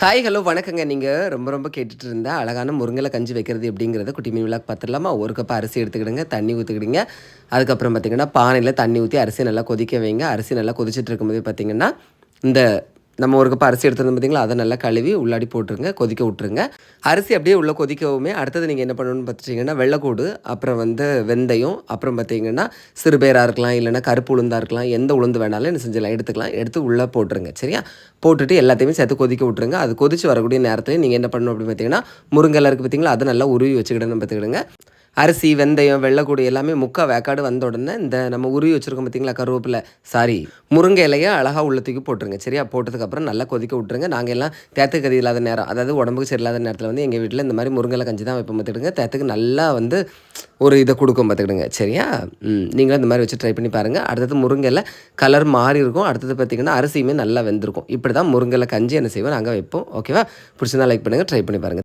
Hi hello வணக்கங்க. நீங்கள் ரொம்ப ரொம்ப கேட்டுட்டு இருந்த அழகான முருங்கலை கஞ்சி வைக்கிறது எப்படிங்கிறத குட்டி மீன் விழாக்கு பார்த்துடலாமா? ஒரு கப் அரிசி எடுத்துக்கிடுங்க தண்ணி ஊற்றிக்கிடுங்க அதுக்கப்புறம் பார்த்தீங்கன்னா பானையில் தண்ணி ஊற்றி அரிசி நல்லா கொதிக்க வைங்க. அரிசி நல்லா கொதிச்சிட்டு இருக்கும்போது பார்த்தீங்கன்னா இந்த நம்ம ஒரு கப் அரிசி எடுத்துருந்தோம் பார்த்தீங்களா அதை நல்லா கழுவி உள்ளாடி போட்டுருங்க கொதிக்க விட்ருங்க அரிசி அப்படியே உள்ளே கொதிக்கவுமே அடுத்தது நீங்கள் என்ன பண்ணணும்னு பார்த்துட்டிங்கன்னா வெள்ளைக்கூடு அப்புறம் வந்து வெந்தயம் அப்புறம் பார்த்தீங்கன்னா சிறுபேராக இருக்கலாம் இல்லைன்னா கருப்பு உளுந்தாக இருக்கலாம் எந்த உளுந்து வேணாலும் என்ன செஞ்சலாம் எடுத்துக்கலாம். எடுத்து உள்ளே போட்டுருங்க சரியா? போட்டுட்டு எல்லாத்தையுமே சேர்த்து கொதிக்க விட்ருங்க அது கொதிச்சு வரக்கூடிய நேரத்தில் நீங்கள் என்ன பண்ணணும் அப்படின்னு பார்த்தீங்கன்னா முருங்கெல்லாம் இருக்குது பார்த்தீங்களா அதை நல்லா உருவி வச்சுக்கிடணும் பார்த்துக்கிடுங்க அரிசி வெந்தயம் வெள்ளைக்கூடு எல்லாமே முக்கால் வேக்காடு வந்த உடனே இந்த நம்ம உருவி வச்சுருக்கோம் பார்த்தீங்களா கருவேப்பிலை. சாரி முருங்கை இலையை அழகாக உள்ள தூக்கி போட்டுருங்க. சரியா? போட்டதுக்கப்புறம் நல்லா கொதிக்க விட்ருங்க நாங்கள் எல்லாம் தேத்துக்கு கதி இல்லாத நேரம் அதாவது உடம்புக்கு சரியில்லாத நேரத்தில் வந்து எங்கள் வீட்டில் இந்த மாதிரி முருங்கை கஞ்சி தான் வைப்போம் பார்த்துக்கிடுங்க. தேத்துக்கு நல்லா வந்து ஒரு இதை கொடுக்கும் பார்த்துக்கிடுங்க. சரியா? நீங்களும் இந்த மாதிரி வச்சு ட்ரை பண்ணி பாருங்கள் அடுத்தது முருங்கையில் கலர் மாறி இருக்கும். அடுத்தது பார்த்திங்கன்னா அரிசியுமே நல்லா வெந்திருக்கும். இப்படி தான் முருங்கையில் கஞ்சி என்ன செய்வோம்? நாங்கள் வைப்போம். ஓகேவா பிடிச்சிருந்தா லைக் பண்ணுங்கள் ட்ரை பண்ணி பாருங்கள்